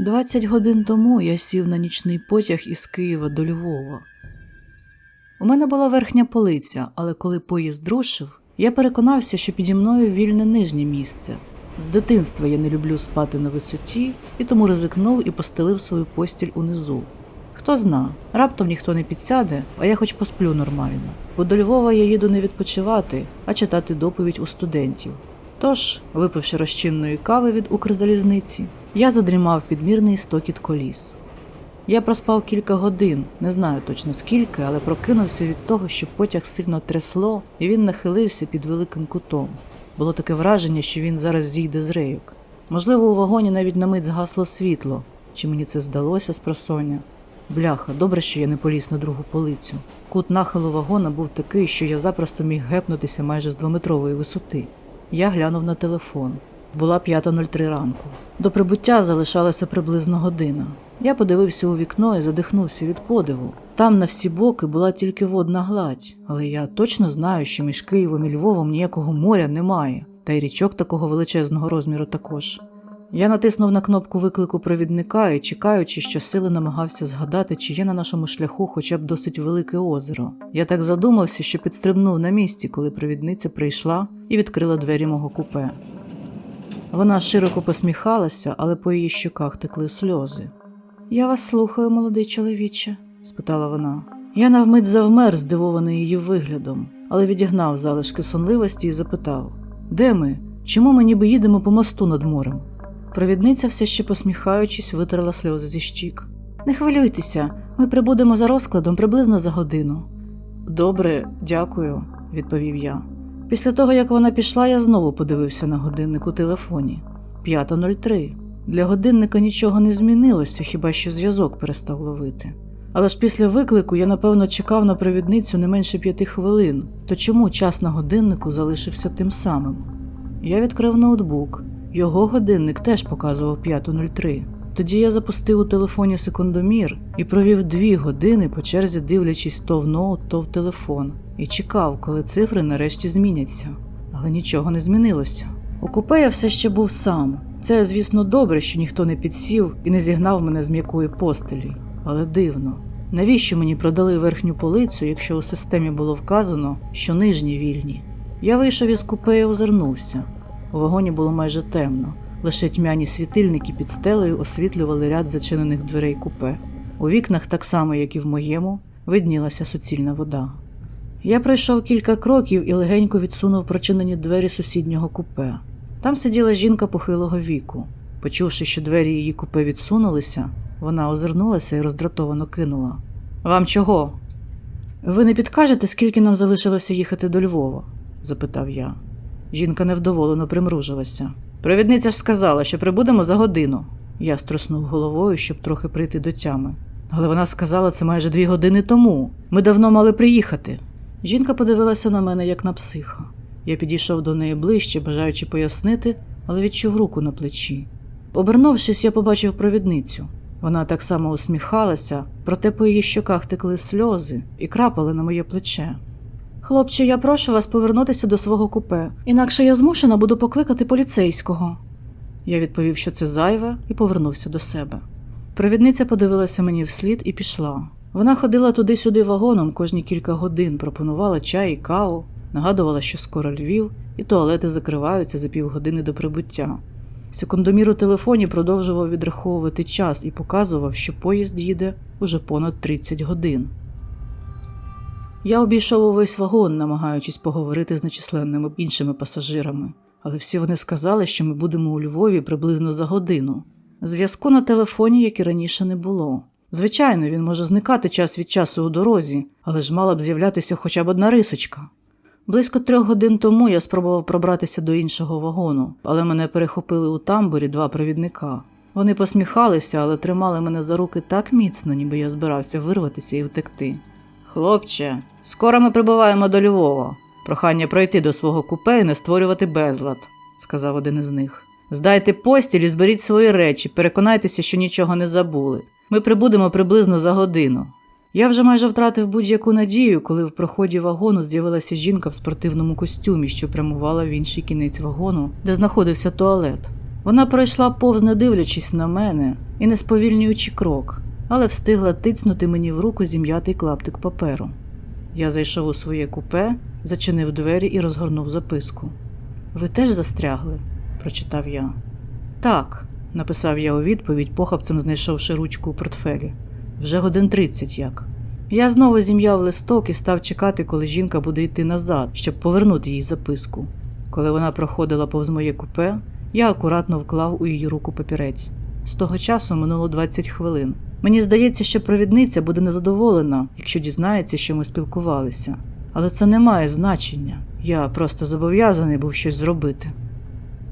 Двадцять годин тому я сів на нічний потяг із Києва до Львова. У мене була верхня полиця, але коли поїзд рушив, я переконався, що піді мною вільне нижнє місце. З дитинства я не люблю спати на висоті, і тому ризикнув і постелив свою постіль унизу. Хто зна, раптом ніхто не підсяде, а я хоч посплю нормально. Бо до Львова я їду не відпочивати, а читати доповідь у студентів. Тож, випивши розчинної кави від Укрзалізниці, я задрімав підмірний стокіт коліс. Я проспав кілька годин, не знаю точно скільки, але прокинувся від того, що потяг сильно трясло, і він нахилився під великим кутом. Було таке враження, що він зараз зійде з рейок. Можливо, у вагоні навіть на мить згасло світло, чи мені це здалося з просоння. Бляха, добре, що я не поліз на другу полицю. Кут нахилу вагона був такий, що я запросто міг гепнутися майже з двометрової висоти. Я глянув на телефон. Була 5.03 ранку. До прибуття залишалася приблизно година. Я подивився у вікно і задихнувся від подиву. Там на всі боки була тільки водна гладь, але я точно знаю, що між Києвом і Львовом ніякого моря немає, та й річок такого величезного розміру також. Я натиснув на кнопку виклику провідника і, чекаючи, що сили намагався згадати, чи є на нашому шляху хоча б досить велике озеро. Я так задумався, що підстрибнув на місці, коли провідниця прийшла і відкрила двері мого купе. Вона широко посміхалася, але по її щоках текли сльози. Я вас слухаю, молодий чоловіче, спитала вона. Я навмить завмер, здивований її виглядом, але відігнав залишки сонливості і запитав: Де ми? Чому ми ніби їдемо по мосту над морем? Провідниця, все ще посміхаючись, витерла сльози зі щік. Не хвилюйтеся, ми прибудемо за розкладом приблизно за годину. Добре, дякую, відповів я. Після того, як вона пішла, я знову подивився на годинник у телефоні 5.03. Для годинника нічого не змінилося, хіба що зв'язок перестав ловити. Але ж після виклику я напевно чекав на провідницю не менше п'яти хвилин, то чому час на годиннику залишився тим самим? Я відкрив ноутбук. Його годинник теж показував 5.03. Тоді я запустив у телефоні секундомір і провів дві години по черзі дивлячись то в ноут, то в телефон, і чекав, коли цифри нарешті зміняться. Але нічого не змінилося. У купе я все ще був сам. Це, звісно, добре, що ніхто не підсів і не зігнав мене з м'якої постелі. Але дивно. Навіщо мені продали верхню полицю, якщо у системі було вказано, що нижні вільні? Я вийшов із купе і озирнувся. У вагоні було майже темно, лише тьмяні світильники під стелею освітлювали ряд зачинених дверей купе. У вікнах, так само, як і в моєму, виднілася суцільна вода. Я пройшов кілька кроків і легенько відсунув прочинені двері сусіднього купе. Там сиділа жінка похилого віку. Почувши, що двері її купе відсунулися, вона озирнулася і роздратовано кинула. Вам чого? Ви не підкажете, скільки нам залишилося їхати до Львова? запитав я. Жінка невдоволено примружилася. Провідниця ж сказала, що прибудемо за годину. Я струснув головою, щоб трохи прийти до тями. Але вона сказала це майже дві години тому. Ми давно мали приїхати. Жінка подивилася на мене, як на психа. Я підійшов до неї ближче, бажаючи пояснити, але відчув руку на плечі. Обернувшись, я побачив провідницю. Вона так само усміхалася, проте по її щоках текли сльози і крапали на моє плече. Хлопче, я прошу вас повернутися до свого купе, інакше я змушена буду покликати поліцейського. Я відповів, що це зайве, і повернувся до себе. Провідниця подивилася мені вслід і пішла. Вона ходила туди-сюди вагоном кожні кілька годин, пропонувала чай і каву, нагадувала, що скоро Львів, і туалети закриваються за півгодини до прибуття. Секундомір у телефоні продовжував відраховувати час і показував, що поїзд їде уже понад 30 годин. Я обійшов увесь вагон, намагаючись поговорити з нечисленними іншими пасажирами, але всі вони сказали, що ми будемо у Львові приблизно за годину. Зв'язку на телефоні, як і раніше, не було. Звичайно, він може зникати час від часу у дорозі, але ж мала б з'являтися хоча б одна рисочка. Близько трьох годин тому я спробував пробратися до іншого вагону, але мене перехопили у тамбурі два провідника. Вони посміхалися, але тримали мене за руки так міцно, ніби я збирався вирватися і втекти. Хлопче, скоро ми прибуваємо до Львова. Прохання пройти до свого купе і не створювати безлад, сказав один із них. Здайте постіль і зберіть свої речі, переконайтеся, що нічого не забули. Ми прибудемо приблизно за годину. Я вже майже втратив будь-яку надію, коли в проході вагону з'явилася жінка в спортивному костюмі, що прямувала в інший кінець вагону, де знаходився туалет. Вона пройшла повз, не дивлячись на мене і не сповільнюючи крок, але встигла тицнути мені в руку зім'ятий клаптик паперу. Я зайшов у своє купе, зачинив двері і розгорнув записку. Ви теж застрягли? прочитав я. Так, написав я у відповідь, похапцем знайшовши ручку у портфелі. Вже годин тридцять як. Я знову зім'яв листок і став чекати, коли жінка буде йти назад, щоб повернути їй записку. Коли вона проходила повз моє купе, я акуратно вклав у її руку папірець. З того часу минуло 20 хвилин. Мені здається, що провідниця буде незадоволена, якщо дізнається, що ми спілкувалися. Але це не має значення. Я просто зобов'язаний був щось зробити.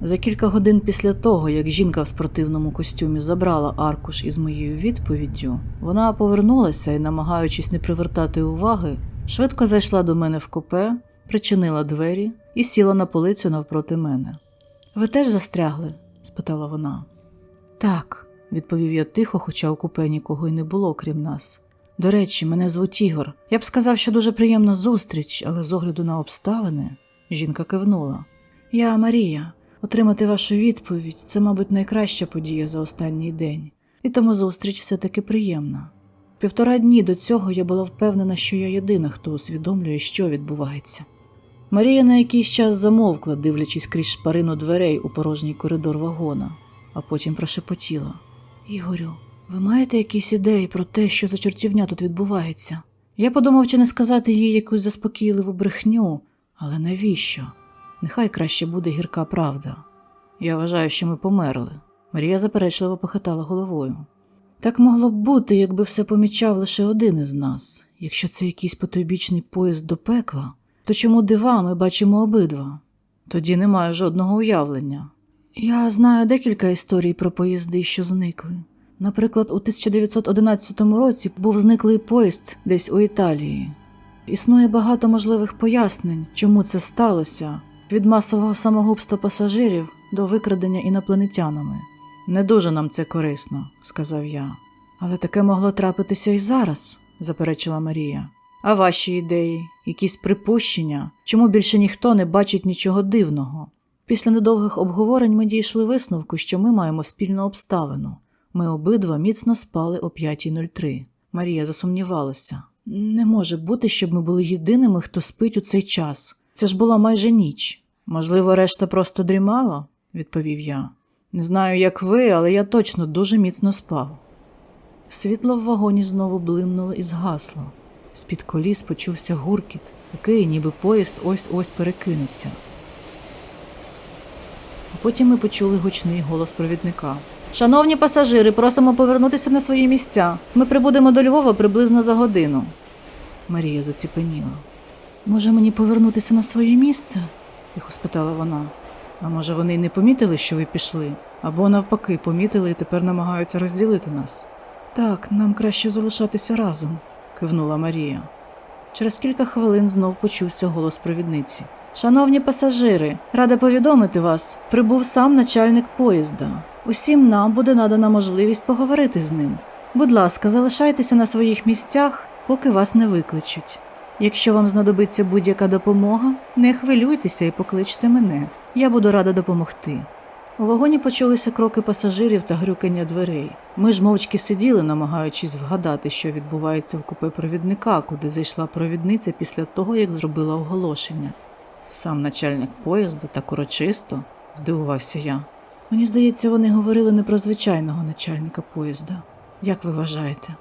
За кілька годин після того, як жінка в спортивному костюмі забрала аркуш із моєю відповіддю, вона повернулася і, намагаючись не привертати уваги, швидко зайшла до мене в купе, причинила двері і сіла на полицю навпроти мене. Ви теж застрягли? спитала вона. Так, відповів я тихо, хоча у купе нікого й не було, крім нас. До речі, мене звуть Ігор. Я б сказав, що дуже приємна зустріч, але з огляду на обставини, жінка кивнула. Я Марія. Отримати вашу відповідь це, мабуть, найкраща подія за останній день, і тому зустріч все-таки приємна. Півтора дні до цього я була впевнена, що я єдина, хто усвідомлює, що відбувається. Марія на якийсь час замовкла, дивлячись крізь шпарину дверей у порожній коридор вагона, а потім прошепотіла: Ігорю, ви маєте якісь ідеї про те, що за чортівня тут відбувається? Я подумав, чи не сказати їй якусь заспокійливу брехню, але навіщо? Нехай краще буде гірка правда. Я вважаю, що ми померли. Марія заперечливо похитала головою. Так могло б бути, якби все помічав лише один із нас. Якщо це якийсь потойбічний поїзд до пекла, то чому дива ми бачимо обидва? Тоді немає жодного уявлення. Я знаю декілька історій про поїзди, що зникли. Наприклад, у 1911 році був зниклий поїзд десь у Італії. Існує багато можливих пояснень, чому це сталося, від масового самогубства пасажирів до викрадення інопланетянами. Не дуже нам це корисно, сказав я. Але таке могло трапитися і зараз, заперечила Марія. А ваші ідеї, якісь припущення, чому більше ніхто не бачить нічого дивного? Після недовгих обговорень ми дійшли висновку, що ми маємо спільну обставину. Ми обидва міцно спали о 5.03. Марія засумнівалася. Не може бути, щоб ми були єдиними, хто спить у цей час. Це ж була майже ніч. Можливо, решта просто дрімала, відповів я. Не знаю, як ви, але я точно дуже міцно спав. Світло в вагоні знову блимнуло і згасло. З-під коліс почувся гуркіт, такий, ніби поїзд ось ось перекинеться. А потім ми почули гучний голос провідника. Шановні пасажири, просимо повернутися на свої місця. Ми прибудемо до Львова приблизно за годину. Марія заціпеніла. Може, мені повернутися на своє місце? тихо спитала вона. А може, вони й не помітили, що ви пішли, або навпаки, помітили і тепер намагаються розділити нас. Так, нам краще залишатися разом, кивнула Марія. Через кілька хвилин знов почувся голос провідниці. Шановні пасажири, рада повідомити вас, прибув сам начальник поїзда. Усім нам буде надана можливість поговорити з ним. Будь ласка, залишайтеся на своїх місцях, поки вас не викличуть. Якщо вам знадобиться будь-яка допомога, не хвилюйтеся і покличте мене. Я буду рада допомогти. У вагоні почулися кроки пасажирів та грюкання дверей. Ми ж мовчки сиділи, намагаючись вгадати, що відбувається в купе провідника, куди зайшла провідниця після того, як зробила оголошення. Сам начальник поїзда так урочисто, здивувався я. Мені здається, вони говорили не про звичайного начальника поїзда. Як ви вважаєте?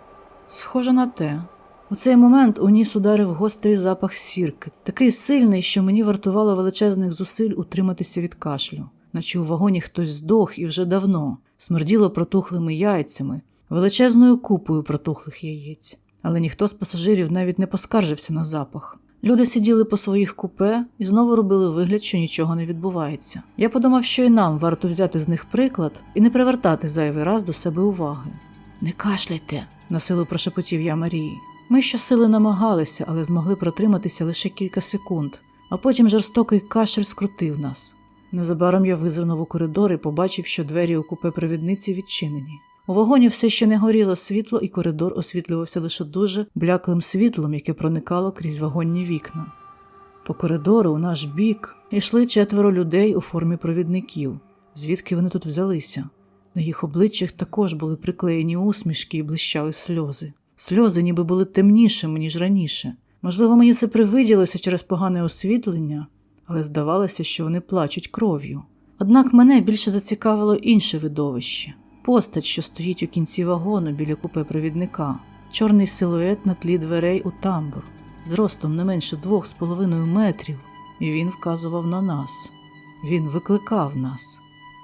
Схоже на те. У цей момент у ніс ударив гострий запах сірки, такий сильний, що мені вартувало величезних зусиль утриматися від кашлю, наче у вагоні хтось здох і вже давно, смерділо протухлими яйцями, величезною купою протухлих яєць. Але ніхто з пасажирів навіть не поскаржився на запах. Люди сиділи по своїх купе і знову робили вигляд, що нічого не відбувається. Я подумав, що і нам варто взяти з них приклад і не привертати зайвий раз до себе уваги. Не кашляйте, насилу прошепотів я Марії. Ми щосили намагалися, але змогли протриматися лише кілька секунд, а потім жорстокий кашель скрутив нас. Незабаром я визирнув у коридор і побачив, що двері у купе провідниці відчинені. У вагоні все ще не горіло світло, і коридор освітлювався лише дуже бляклим світлом, яке проникало крізь вагонні вікна. По коридору у наш бік йшли четверо людей у формі провідників. Звідки вони тут взялися? На їх обличчях також були приклеєні усмішки і блищали сльози. Сльози ніби були темнішими, ніж раніше. Можливо, мені це привиділося через погане освітлення, але здавалося, що вони плачуть кров'ю. Однак мене більше зацікавило інше видовище постать, що стоїть у кінці вагону біля купе провідника, чорний силует на тлі дверей у тамбур, зростом не менше двох з половиною метрів, і він вказував на нас. Він викликав нас.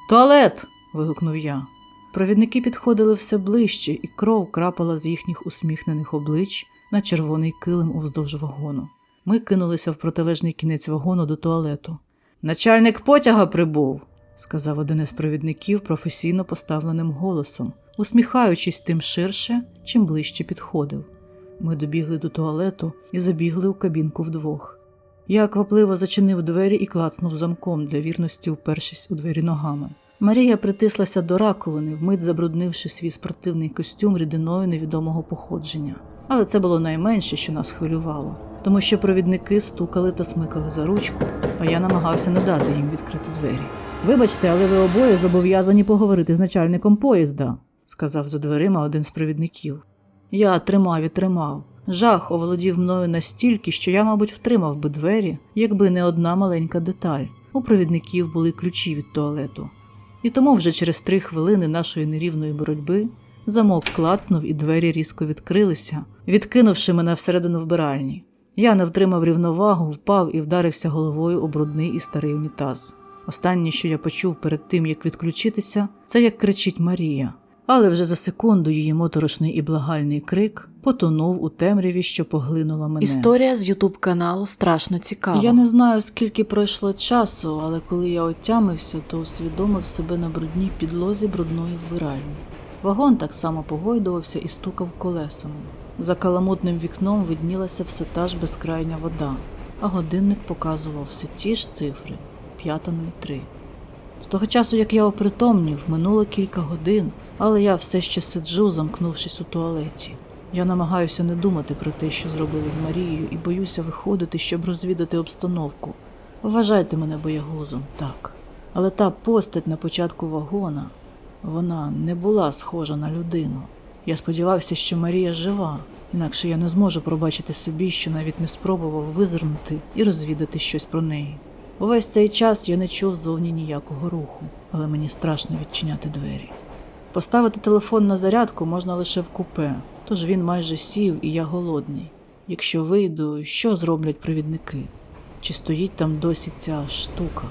Туалет. вигукнув я. Провідники підходили все ближче, і кров крапала з їхніх усміхнених облич на червоний килим уздовж вагону. Ми кинулися в протилежний кінець вагону до туалету. Начальник потяга прибув, сказав один із провідників професійно поставленим голосом, усміхаючись тим ширше, чим ближче підходив. Ми добігли до туалету і забігли у кабінку вдвох. Я квапливо зачинив двері і клацнув замком для вірності, упершись у двері ногами. Марія притислася до раковини, вмить забруднивши свій спортивний костюм рідиною невідомого походження. Але це було найменше, що нас хвилювало, тому що провідники стукали та смикали за ручку, а я намагався не дати їм відкрити двері. Вибачте, але ви обоє зобов'язані поговорити з начальником поїзда, сказав за дверима один з провідників. Я тримав і тримав. Жах оволодів мною настільки, що я, мабуть, втримав би двері, якби не одна маленька деталь. У провідників були ключі від туалету. І тому вже через три хвилини нашої нерівної боротьби замок клацнув і двері різко відкрилися, відкинувши мене всередину вбиральні. Я не втримав рівновагу, впав і вдарився головою у брудний і старий унітаз. Останнє, що я почув перед тим, як відключитися, це як кричить Марія. Але вже за секунду її моторошний і благальний крик потонув у темряві, що поглинула мене. Історія з Ютуб каналу страшно цікава. Я не знаю, скільки пройшло часу, але коли я отямився, то усвідомив себе на брудній підлозі брудної вбиральні. Вагон так само погойдувався і стукав колесами. За каламутним вікном виднілася все та ж безкрайня вода, а годинник показував все ті ж цифри 5.03. З того часу, як я опритомнів, минуло кілька годин, але я все ще сиджу, замкнувшись у туалеті. Я намагаюся не думати про те, що зробили з Марією, і боюся виходити, щоб розвідати обстановку. Вважайте мене боягузом, так. Але та постать на початку вагона, вона не була схожа на людину. Я сподівався, що Марія жива, інакше я не зможу пробачити собі, що навіть не спробував визирнути і розвідати щось про неї. Увесь цей час я не чув зовні ніякого руху, але мені страшно відчиняти двері. Поставити телефон на зарядку можна лише в купе, тож він майже сів і я голодний. Якщо вийду, що зроблять провідники? Чи стоїть там досі ця штука?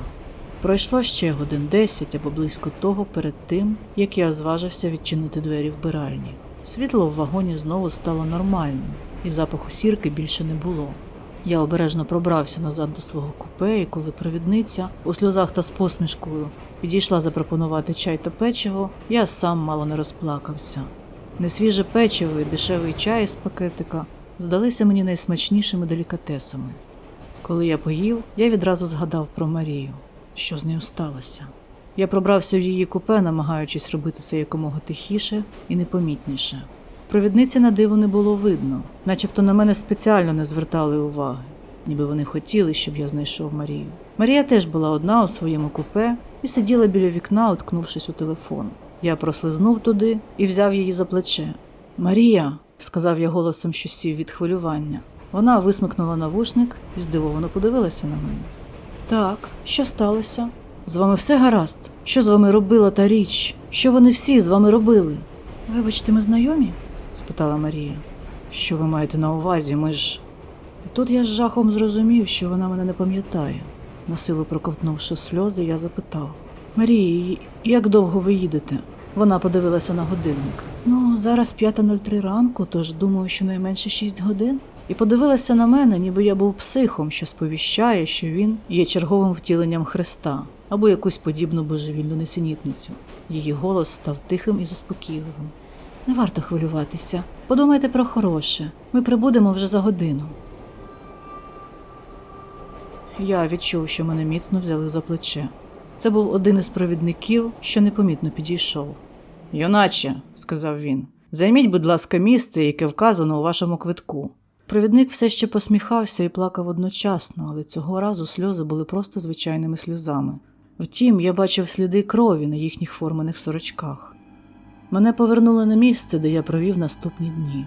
Пройшло ще годин десять або близько того перед тим, як я зважився відчинити двері вбиральні. Світло в вагоні знову стало нормальним, і запаху сірки більше не було. Я обережно пробрався назад до свого купе, і коли провідниця у сльозах та з посмішкою підійшла запропонувати чай та печиво, я сам мало не розплакався. Несвіже печиво і дешевий чай з пакетика здалися мені найсмачнішими делікатесами. Коли я поїв, я відразу згадав про Марію, що з нею сталося. Я пробрався в її купе, намагаючись робити це якомога тихіше і непомітніше. Провідниці на диво не було видно, начебто на мене спеціально не звертали уваги, ніби вони хотіли, щоб я знайшов Марію. Марія теж була одна у своєму купе і сиділа біля вікна, уткнувшись у телефон. Я прослизнув туди і взяв її за плече. Марія, сказав я голосом, що сів від хвилювання. Вона висмикнула навушник і здивовано подивилася на мене. Так, що сталося? З вами все гаразд? Що з вами робила та річ? Що вони всі з вами робили? Вибачте, ми знайомі? Спитала Марія. Що ви маєте на увазі? Ми ж. І тут я з жахом зрозумів, що вона мене не пам'ятає. Насилу проковтнувши сльози, я запитав Марії, як довго ви їдете? Вона подивилася на годинник. Ну, зараз 5.03 ранку, тож думаю, що найменше 6 годин. і подивилася на мене, ніби я був психом, що сповіщає, що він є черговим втіленням Христа або якусь подібну божевільну несенітницю. Її голос став тихим і заспокійливим. Не варто хвилюватися. Подумайте про хороше. Ми прибудемо вже за годину. Я відчув, що мене міцно взяли за плече. Це був один із провідників, що непомітно підійшов. Юначе, сказав він, займіть, будь ласка, місце, яке вказано у вашому квитку. Провідник все ще посміхався і плакав одночасно, але цього разу сльози були просто звичайними сльозами. Втім, я бачив сліди крові на їхніх форманих сорочках. Мене повернули на місце, де я провів наступні дні.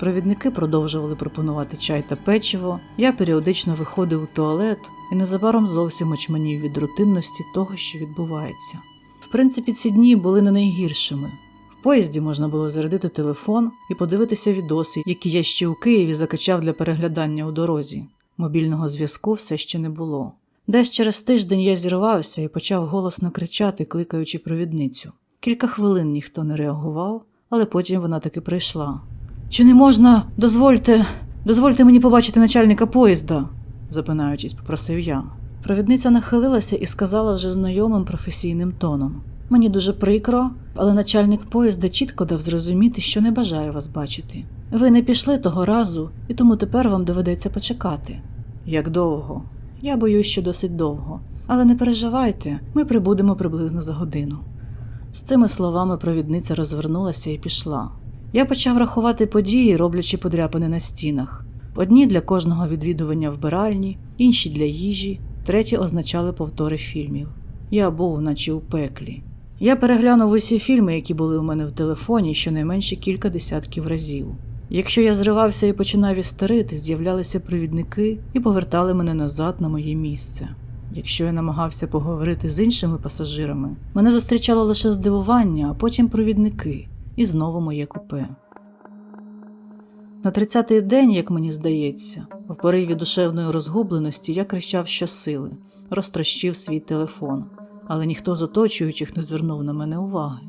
Провідники продовжували пропонувати чай та печиво, я періодично виходив у туалет і незабаром зовсім очманів від рутинності того, що відбувається. В принципі, ці дні були не найгіршими. В поїзді можна було зарядити телефон і подивитися відоси, які я ще у Києві закачав для переглядання у дорозі. Мобільного зв'язку все ще не було. Десь через тиждень я зірвався і почав голосно кричати, кликаючи провідницю. Кілька хвилин ніхто не реагував, але потім вона таки прийшла. Чи не можна, дозвольте, дозвольте мені побачити начальника поїзда, запинаючись, попросив я. Провідниця нахилилася і сказала вже знайомим професійним тоном. Мені дуже прикро, але начальник поїзда чітко дав зрозуміти, що не бажає вас бачити. Ви не пішли того разу, і тому тепер вам доведеться почекати. Як довго? Я боюсь, що досить довго. Але не переживайте, ми прибудемо приблизно за годину. З цими словами провідниця розвернулася і пішла. Я почав рахувати події, роблячи подряпини на стінах. Одні для кожного відвідування вбиральні, інші для їжі, треті означали повтори фільмів. Я був, наче у пеклі. Я переглянув усі фільми, які були у мене в телефоні, щонайменше кілька десятків разів. Якщо я зривався і починав істерити, з'являлися провідники і повертали мене назад на моє місце. Якщо я намагався поговорити з іншими пасажирами, мене зустрічало лише здивування, а потім провідники і знову моє купе. На тридцятий день, як мені здається, в пориві душевної розгубленості я кричав щосили, розтрощив свій телефон, але ніхто з оточуючих не звернув на мене уваги.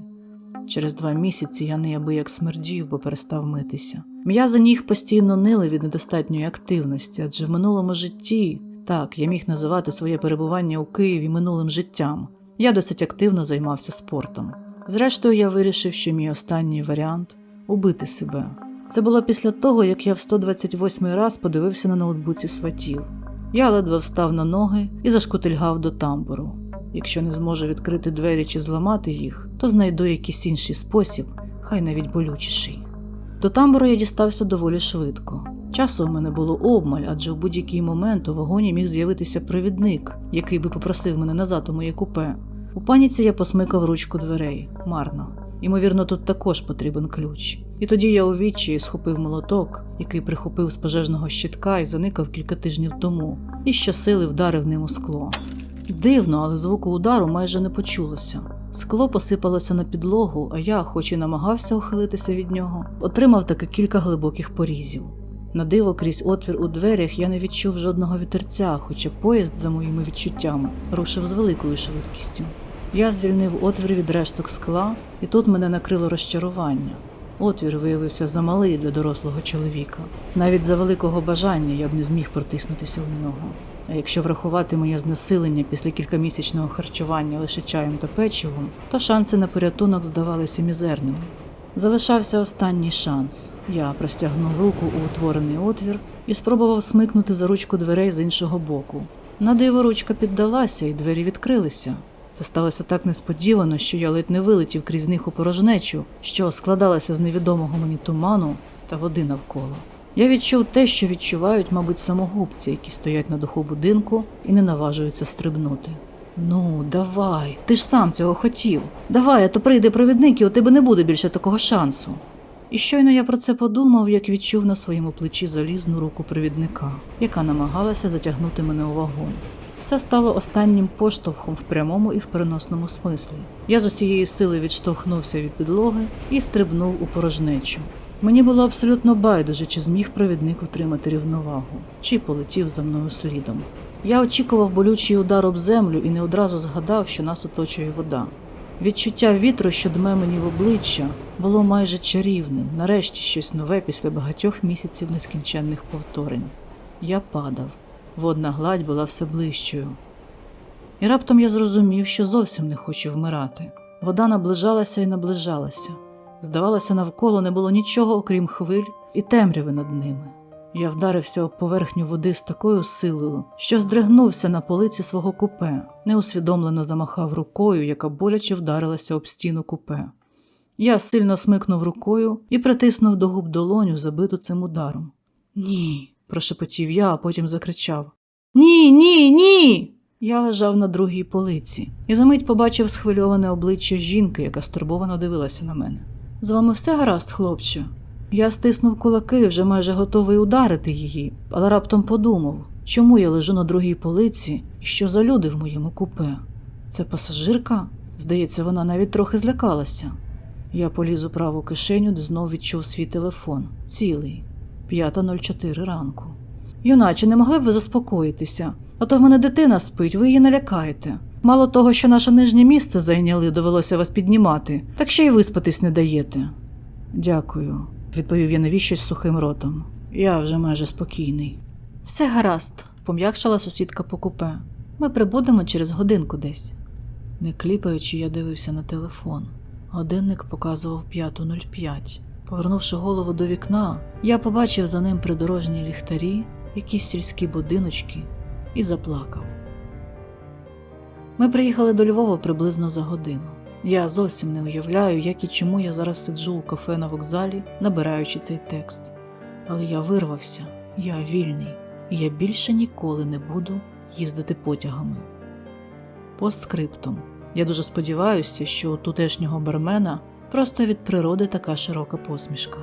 Через два місяці я неабияк смердів, бо перестав митися. М'язи ніг постійно нили від недостатньої активності, адже в минулому житті, так, я міг називати своє перебування у Києві минулим життям. Я досить активно займався спортом. Зрештою, я вирішив, що мій останній варіант убити себе. Це було після того, як я в 128 раз подивився на ноутбуці сватів. Я ледве встав на ноги і зашкутильгав до тамбуру. Якщо не зможу відкрити двері чи зламати їх, то знайду якийсь інший спосіб, хай навіть болючіший. До тамбуру я дістався доволі швидко. Часу у мене було обмаль, адже в будь-який момент у вагоні міг з'явитися провідник, який би попросив мене назад у моє купе. У паніці я посмикав ручку дверей марно. Ймовірно, тут також потрібен ключ. І тоді я у відчаї схопив молоток, який прихопив з пожежного щитка і заникав кілька тижнів тому, і щосили вдарив ним у скло. Дивно, але звуку удару майже не почулося. Скло посипалося на підлогу, а я, хоч і намагався ухилитися від нього, отримав таки кілька глибоких порізів. На диво крізь отвір у дверях я не відчув жодного вітерця, хоча поїзд, за моїми відчуттями, рушив з великою швидкістю. Я звільнив отвір від решток скла, і тут мене накрило розчарування. Отвір виявився замалий для дорослого чоловіка. Навіть за великого бажання я б не зміг протиснутися в нього. А якщо врахувати моє знесилення після кількамісячного харчування лише чаєм та печивом, то шанси на порятунок здавалися мізерними. Залишався останній шанс. Я простягнув руку у утворений отвір і спробував смикнути за ручку дверей з іншого боку. На диво ручка піддалася, і двері відкрилися. Це сталося так несподівано, що я ледь не вилетів крізь них у порожнечу, що складалася з невідомого мені туману та води навколо. Я відчув те, що відчувають, мабуть, самогубці, які стоять на даху будинку і не наважуються стрибнути. Ну, давай, ти ж сам цього хотів. Давай, а то прийде провідник, і у тебе не буде більше такого шансу. І щойно я про це подумав, як відчув на своєму плечі залізну руку провідника, яка намагалася затягнути мене у вагон. Це стало останнім поштовхом в прямому і в переносному смислі. Я з усієї сили відштовхнувся від підлоги і стрибнув у порожнечу. Мені було абсолютно байдуже, чи зміг провідник втримати рівновагу, чи полетів за мною слідом. Я очікував болючий удар об землю і не одразу згадав, що нас оточує вода. Відчуття вітру, що дме мені в обличчя, було майже чарівним, нарешті щось нове після багатьох місяців нескінченних повторень. Я падав, водна гладь була все ближчою. І раптом я зрозумів, що зовсім не хочу вмирати. Вода наближалася і наближалася. Здавалося, навколо не було нічого, окрім хвиль і темряви над ними. Я вдарився об поверхню води з такою силою, що здригнувся на полиці свого купе, неусвідомлено замахав рукою, яка боляче вдарилася об стіну купе. Я сильно смикнув рукою і притиснув до губ долоню, забиту цим ударом. Ні, прошепотів я, а потім закричав: Ні, ні, ні. Я лежав на другій полиці і за мить побачив схвильоване обличчя жінки, яка стурбовано дивилася на мене. З вами все гаразд, хлопче? Я стиснув кулаки, вже майже готовий ударити її, але раптом подумав, чому я лежу на другій полиці і що за люди в моєму купе? Це пасажирка? Здається, вона навіть трохи злякалася. Я поліз у праву кишеню, де знов відчув свій телефон. Цілий. 5.04 ранку. Юначе, не могли б ви заспокоїтися? А то в мене дитина спить, ви її налякаєте. Мало того, що наше нижнє місце зайняли, довелося вас піднімати, так ще й виспатись не даєте. Дякую, відповів я навіщось сухим ротом. Я вже майже спокійний. Все гаразд, пом'якшала сусідка по купе. Ми прибудемо через годинку десь. Не кліпаючи, я дивився на телефон. Годинник показував 5.05. Повернувши голову до вікна, я побачив за ним придорожні ліхтарі, якісь сільські будиночки і заплакав. Ми приїхали до Львова приблизно за годину. Я зовсім не уявляю, як і чому я зараз сиджу у кафе на вокзалі, набираючи цей текст. Але я вирвався, я вільний, і я більше ніколи не буду їздити потягами. Постскриптум. Я дуже сподіваюся, що у тутешнього бармена просто від природи така широка посмішка.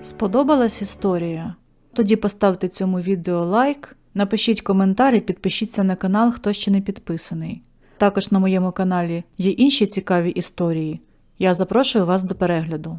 Сподобалась історія? Тоді поставте цьому відео лайк, напишіть коментар і підпишіться на канал, хто ще не підписаний. Також на моєму каналі є інші цікаві історії. Я запрошую вас до перегляду.